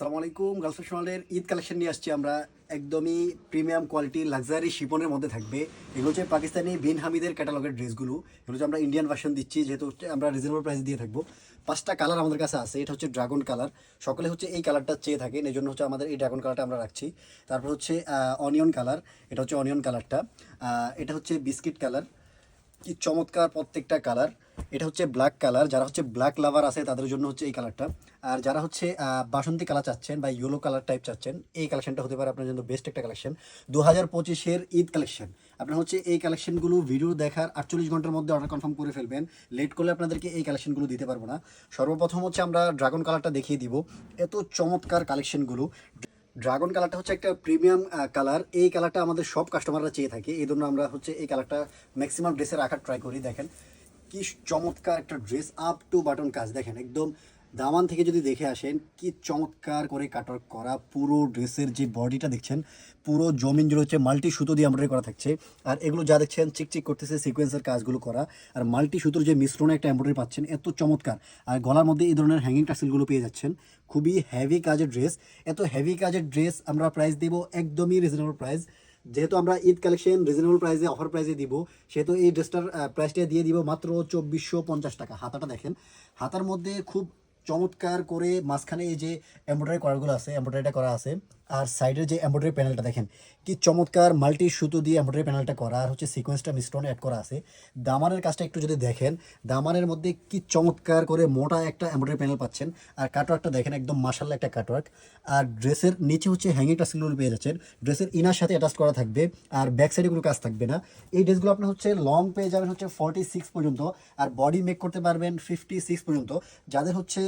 আসসালামু আলাইকুম girls ফ্যাশনালের Eid collection নিয়ে আসছি আমরা। একদমই প্রিমিয়াম কোয়ালিটি লাক্সারি শিপনের মধ্যে থাকবে। এগুলো হচ্ছে পাকিস্তানি বিন হামিদের ক্যাটালগের ড্রেসগুলো। এগুলো হচ্ছে আমরা ইন্ডিয়ান ভার্সন দিচ্ছি, যেহেতু আমরা রিজনেবল প্রাইস দিয়ে থাকব। পাঁচটা কালার আমাদের কাছে আছে, এটা হচ্ছে ড্রাগন কালার সকলে হচ্ছে এই কালারটা চেয়ে থাকেন এই জন্য হচ্ছে আমাদের এই ড্রাগন কালারটা আমরা রাখছি। তারপর হচ্ছে অনিয়ন কালার এটা হচ্ছে অনিয়ন কালারটা এটা হচ্ছে বিস্কিট কালার কি চমৎকার প্রত্যেকটা কালার এটা হচ্ছে ব্ল্যাক কালার যারা হচ্ছে ব্ল্যাক লাভার আছে, তাদের জন্য হচ্ছে এই কালারটা আর যারা হচ্ছে বাসন্তী কালার চাচ্ছেন বা ইয়েলো কালার টাইপ চাচ্ছেন, এই কালেকশনটা হতে পারে আপনার জন্য বেস্ট একটা কালেকশন দু হাজার পঁচিশের ঈদ কালেকশন আপনার হচ্ছে এই কালেকশনগুলো ভিডিও দেখার আটচল্লিশ ঘণ্টার মধ্যে অর্ডার কনফার্ম করে ফেলবেন। লেট করলে আপনাদেরকে এই কালেকশনগুলো দিতে পারব না। সর্বপ্রথম হচ্ছে আমরা ড্রাগন কালারটা দেখিয়ে দিব। এত চমৎকার কালেকশনগুলো ড্রাগন কালারটা হচ্ছে একটা প্রিমিয়াম কালার এই কালারটা আমাদের সব কাস্টমাররা চেয়ে থাকে। এই জন্য আমরা হচ্ছে এই কালারটা ম্যাক্সিমাম ড্রেসে রাখার ট্রাই করি, দেখেন। কি চমৎকার একটা ড্রেস আপ টু বাটন কাজ। দেখেন, একদম দামান থেকে যদি দেখে আসেন, কি চমৎকার করে কাটার করা পুরো ড্রেসের যে বডিটা দেখছেন, পুরো জমিন জুড়ে হচ্ছে মাল্টি সুতো দিয়ে এমব্রয়ডারি করা থাকছে। আর এগুলো যা দেখছেন চিকচিক করতেছে সিকোয়েন্সের কাজগুলো করা। আর মাল্টি সুতোর যে মিশ্রণে একটা এমব্রয়ডারি পাচ্ছেন, এত চমৎকার। আর গলার মধ্যে এই ধরনের হ্যাঙ্গিং টাসেলগুলো পেয়ে যাচ্ছেন। খুবই হেভি কাজের ড্রেস এত হেভি কাজের ড্রেস আমরা প্রাইস দেবো একদমই রিজনেবল প্রাইস যেহেতু আমরা ঈদ কালেকশন রিজনেবল প্রাইসে অফার প্রাইসে দিব, সেহেতু এই ড্রেসটার প্রাইসটা দিয়ে দিব মাত্র চব্বিশশো পঞ্চাশ টাকা। হাতাটা দেখেন। হাতার মধ্যে খুব চমৎকার করে মাঝখানে এই যে এমব্রয়ডারি করাগুলো আছে এমব্রয়ডারিটা করা আছে, আর সাইডের যে এমব্রয়ডারি প্যানেলটা দেখেন, কি চমৎকার মাল্টি সুতো দিয়ে এমব্রয়ডারি প্যানেলটা করা, আর হচ্ছে সিকোয়েন্সটা মিশ্রণ অ্যাড করা আছে। দামানের কাজটা একটু যদি দেখেন, দামানের মধ্যে কি চমৎকার করে মোটা একটা এমব্রয়ডারি প্যানেল পাচ্ছেন, আর কাটওয়ার্কটা দেখেন একদম মাসাল্লা একটা কাটওয়ার্ক আর ড্রেসের নিচে হচ্ছে হ্যাঙ্গিং টাসগুলো পেয়ে যাচ্ছেন ড্রেসের ইনার সাথে অ্যাটাচ করা থাকবে, আর ব্যাক সাইডে কোনো কাজ থাকবে না। এই ড্রেসগুলো আপনার হচ্ছে লং পেয়ে যাবেন হচ্ছে ফর্টি সিক্স পর্যন্ত, আর বডি মেক করতে পারবেন ফিফটি সিক্স পর্যন্ত। যাদের হচ্ছে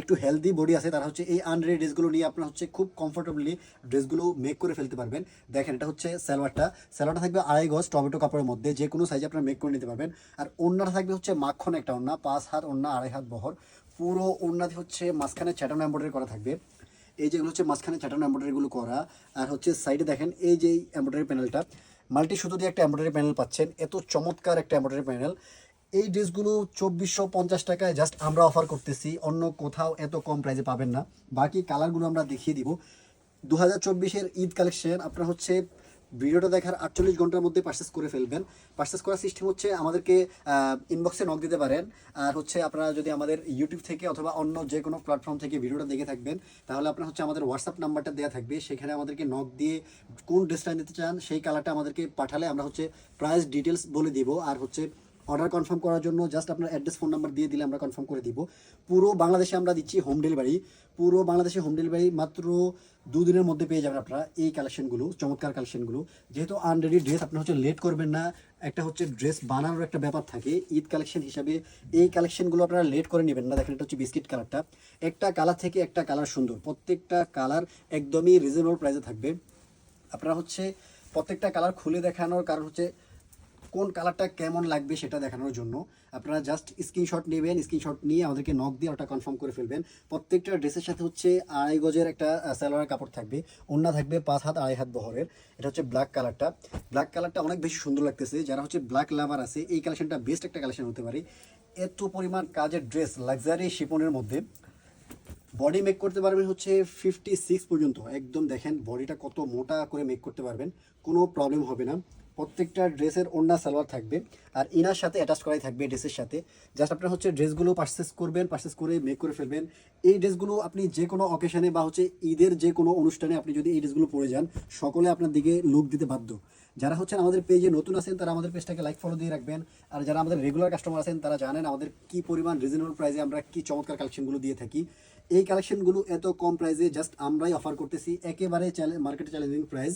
একটু হেলদি বডি আছে, তারা হচ্ছে এই আনরেড ড্রেসগুলো নিয়ে আপনার হচ্ছে খুব কমফোর্টেবলি ড্রেসগুলো মেক করে ফেলতে পারবেন। দেখেন, এটা হচ্ছে সালোয়ারটা। সালোয়ারটা থাকবে আড়াই গজ টমেটো কাপড়ের মধ্যে, যে কোনো সাইজে আপনারা মেক করে নিতে পারবেন। আর ওড়নাটা থাকবে হচ্ছে মাখন একটা ওড়না, পাঁচ হাত ওড়না, আড়াই হাত বহর। পুরো ওড়নাতে হচ্ছে মাঝখানে চ্যাটানো এম্ব্রয়ডারি করা থাকবে। এই যেগুলো হচ্ছে মাঝখানে চ্যাটানো এম্ব্রয়ডারিগুলো করা, আর হচ্ছে সাইডে দেখেন, এই যে এম্ব্রয়ডারি প্যানেলটা মাল্টি সুতো দিয়ে একটা এম্ব্রয়ডারি প্যানেল পাচ্ছেন। এত চমৎকার একটা এম্ব্রয়ডারি প্যানেল এই ড্রেসগুলো চব্বিশশো পঞ্চাশ টাকায় জাস্ট আমরা অফার করতেছি। অন্য কোথাও এত কম প্রাইসে পাবেন না। বাকি কালারগুলো আমরা দেখিয়ে দিব। দু হাজার চব্বিশের ঈদ কালেকশন আপনার হচ্ছে ভিডিওটা দেখার আটচল্লিশ ঘণ্টার মধ্যে পার্চেস করে ফেলবেন। পার্চেস করার সিস্টেম হচ্ছে আমাদেরকে ইনবক্সে নক দিতে পারেন। আর হচ্ছে আপনারা যদি আমাদের ইউটিউব থেকে অথবা অন্য যে কোনো প্ল্যাটফর্ম থেকে ভিডিওটা দেখে থাকবেন, তাহলে আপনার হচ্ছে আমাদের হোয়াটসঅ্যাপ নাম্বারটা দেওয়া থাকবে। সেখানে আমাদেরকে নক দিয়ে কোন ড্রেসটা নিতে চান, সেই কালারটা আমাদেরকে পাঠালে আমরা হচ্ছে প্রাইস ডিটেলস বলে দিব। আর হচ্ছে অর্ডার কনফার্ম করার জন্য জাস্ট আপনার অ্যাড্রেস ফোন নাম্বার দিয়ে দিলে আমরা কনফার্ম করে দিব। পুরো বাংলাদেশে আমরা দিচ্ছি হোম ডেলিভারি পুরো বাংলাদেশে হোম ডেলিভারি মাত্র দুদিনের মধ্যে পেয়ে যাবেন আপনারা এই কালেকশনগুলো চমৎকার কালেকশনগুলো যেহেতু আনরেডি ড্রেস আপনার হচ্ছে লেট করবেন না। একটা হচ্ছে ড্রেস বানানোর একটা ব্যাপার থাকে। ঈদ কালেকশন হিসাবে এই কালেকশনগুলো আপনারা লেট করে নেবেন না। দেখেন এটা হচ্ছে বিস্কিট কালারটা একটা কালার থেকে একটা কালার সুন্দর। প্রত্যেকটা কালার একদমই রিজনেবল প্রাইসে থাকবে। আপনারা হচ্ছে প্রত্যেকটা কালার খুলে দেখানোর কারণ হচ্ছে কোন কালারটা কেমন লাগবে সেটা দেখানোর জন্য আপনারা জাস্ট স্ক্রিনশট নেবেন স্ক্রিনশট নিয়ে আমাদেরকে নক দিয়ে ওটা কনফার্ম করে ফেলবেন। প্রত্যেকটা ড্রেসের সাথে হচ্ছে আড়াই গজের একটা সালোয়ার কাপড় থাকবে, ওড়না থাকবে পাঁচ হাত, আড়াই হাত বহরের। এটা হচ্ছে ব্ল্যাক কালারটা ব্ল্যাক কালারটা অনেক বেশি সুন্দর লাগতেছে। যারা হচ্ছে ব্ল্যাক লাভার আছে, এই কালেকশনটা বেস্ট একটা কালেকশন হতে পারে। এত পরিমাণ কাজের ড্রেস লাক্সারি শিপনের মধ্যে। বডি মেক করতে পারবেন হচ্ছে ফিফটি সিক্স পর্যন্ত। একদম দেখেন বডিটা কত মোটা করে মেক করতে পারবেন। কোনো প্রবলেম হবে না। প্রত্যেকটা ড্রেসের ওড়না, সালোয়ার থাকবে আর ইনার সাথে অ্যাটাচ করাই থাকবে ড্রেসের সাথে। জাস্ট আপনার হচ্ছে ড্রেসগুলো পারচেস করবেন পারচেস করে মেক করে ফেলবেন। এই ড্রেসগুলো আপনি যে কোনো অকেশনে বা হচ্ছে ঈদের যে কোনো অনুষ্ঠানে আপনি যদি এই ড্রেসগুলো পরে যান, সকলে আপনার দিকে লুক দিতে বাধ্য। যারা হচ্ছেন আমাদের পেজে নতুন আছেন, তারা আমাদের পেজটাকে লাইক ফলো দিয়ে রাখবেন। আর যারা আমাদের রেগুলার কাস্টমার আছেন, তারা জানেন আমাদের কি পরিমাণ রিজনেবল প্রাইসে আমরা কি চমৎকার কালেকশনগুলো দিয়ে থাকি। এই কালেকশনগুলো এত কম প্রাইসে জাস্ট আমরাই অফার করতেছি। একেবারে মার্কেটে চ্যালেঞ্জিং প্রাইস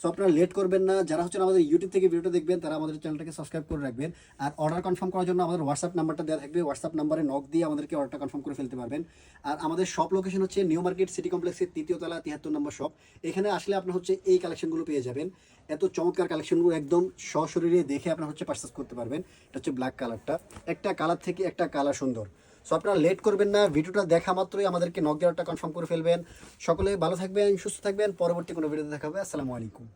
সো আপনারা লেট করবেন না। যারা হচ্ছেন আমাদের ইউটিউব থেকে ভিডিওটা দেখবেন, তারা আমাদের চ্যানেলটাকে সাবস্ক্রাইব করে রাখবেন। আর অর্ডার কনফার্ম করার জন্য আমাদের হোয়াটসঅ্যাপ নাম্বারটা দেওয়া থাকবে। হোয়াটসঅ্যাপ নাম্বারে নক দিয়ে আমাদেরকে অর্ডারটা কনফার্ম করে ফেলতে পারবেন। আর আমাদের শপ লোকেশন হচ্ছে নিউ মার্কেট সিটি কমপ্লেক্সের তৃতীয় তলা তিয়াত্তর নম্বর শপ এখানে আসলে আপনার হচ্ছে এই কালেকশনগুলো পেয়ে যাবেন। এত চমৎকার কালেকশনগুলো একদম সশরীরে দেখে আপনার হচ্ছে পারচেস করতে পারবেন। এটা হচ্ছে ব্ল্যাক কালারটা একটা কালার থেকে একটা কালার সুন্দর। সো আপনারা লেট করবেন না, ভিডিওটা দেখা মাত্রই আমাদেরকে নক কনফার্ম করে ফেলবেন। সকলে ভালো থাকবেন, সুস্থ থাকবেন, পরবর্তী কোনো ভিডিওতে দেখা হবে। আসসালামু আলাইকুম।